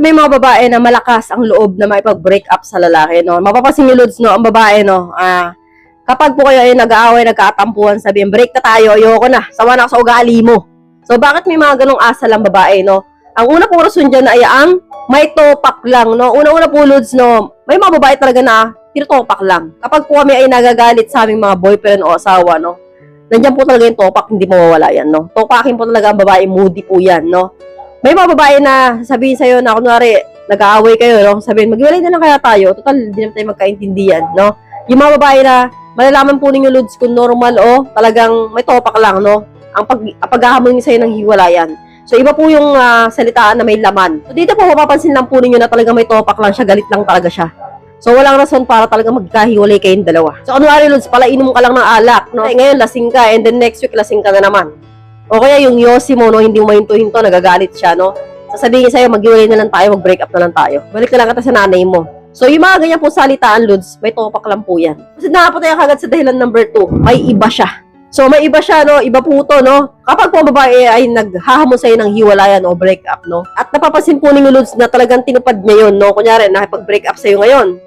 may mga babae na malakas ang loob na maipag-break up sa lalaki, no? Mapapansin niyo, Lods, no? Ang babae, no? Ah, kapag po kayo ay nag-aaway, nagkatampuhan, sabihin, break na tayo, ayoko na, sawa na ako sa ugali mo. So, bakit may mga ganong asal ang babae, no? Ang una pong rason dyan ay ang may topak lang, no? Una-una po, Lods, no? May mga babae talaga na tinutopak lang. Kapag po kami ay nagagalit sa aming mga boyfriend o asawa, no? Nandiyan po talaga yung topak, hindi mawawala yan, no? Topakin po talaga ang babae, moody po yan, no? May mga babae na sabihin sa'yo na, kunwari, nag-aaway kayo, no? Sabihin, maghiwalay na lang kaya tayo. Total, hindi naman tayo magkaintindihan, no? Yung mga babae na, malalaman po ninyo, Lods, kung normal o talagang may topak lang, no? Ang pag, paghahamon niyo sa'yo ng hiwalayan. So, iba po yung ah, salitaan na may laman. So, dito po, mapapansin lang po ninyo na talagang may topak lang siya, galit lang talaga siya. So, walang rason para talaga magkahiwalay kayong dalawa. So, kunwari, Lods, pala ka lang ng alak, no? Eh, ngayon, lasing ka, and then next week, lasing ka na naman. O kaya yung yosi mo, no, hindi mo mahinto-hinto, nagagalit siya, no? Sasabihin sa'yo, maghiwalay na lang tayo, mag-break up na lang tayo. Balik na lang kita sa nanay mo. So, yung mga ganyan po salitaan, Lods, may topak lang po yan. Kasi nakapunta tayo kagad sa dahilan number two, may iba siya. So, may iba siya, no? Iba po to, no? Kapag po ang babae ay naghahamon sa'yo ng hiwalayan o break up, no? At napapansin po ninyo, Lods, na talagang tinupad niya yun, no? Kunyari, nakipag-break up sa'yo ngayon.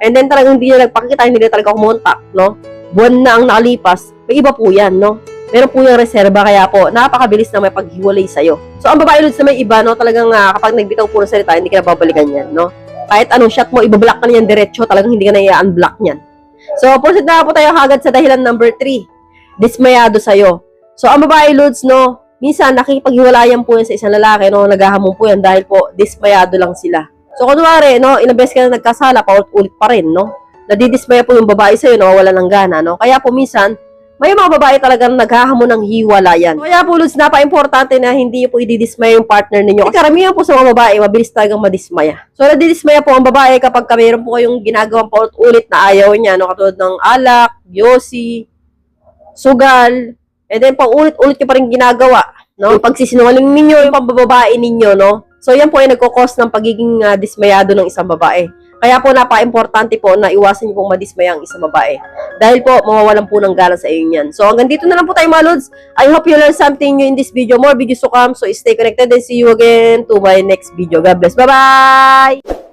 And then talagang hindi niya nagpakita, hindi niya talaga kumontak, no? Buwan na ang nakalipas, may iba po yan, no? Meron po yung reserba, kaya po, napakabilis na may paghiwalay sa'yo. So, ang babae Lods na may iba, no? Talagang ah, kapag nagbitaw po ng salita, hindi ka na babalikan yan, no? Kahit anong shot mo, ibablock ka na yan diretso, talagang hindi ka na i-unblock niyan. So, proceed na po tayo kagad sa dahilan number 3. Dismayado sa'yo. So, ang babae Lods, no? Minsan, nakikipaghiwalayan po yan sa isang lalaki, no? Naghahamon po yan dahil po, dismayado lang sila. So, kunwari, no? Ilang beses ka na nagkasala, paulit-ulit pa rin, no? Nadidismaya po yung babae sa'yo, nawawala ng gana, no? Kaya po minsan, may mga babae talagang naghahamon ng hiwalayan. Kaya po, Luz, napaka-importante na hindi po ididismaya yung partner ninyo. Kasi karamihan po sa mga babae, mabilis talagang madismaya. So, nadidismaya po ang babae kapag ka mayroon po kayong ginagawang paulit-ulit na ayaw niya, no? Katulad ng alak, yosi, sugal, and then paulit-ulit nyo pa rin ginagawa, no? Yung pagsisinungaling ninyo, yung pambababae ninyo, no? So, yan po ay nagkukos ng pagiging ah, dismayado ng isang babae. Kaya po, napaka-importante po na iwasan niyo pong madismaya ang isang babae. Dahil po, mawawalan po ng gana sa inyo yan. So, hanggang dito na lang po tayo, mga lods. I hope you learn something new in this video. More videos to come. So, stay connected and see you again to my next video. God bless. Bye-bye!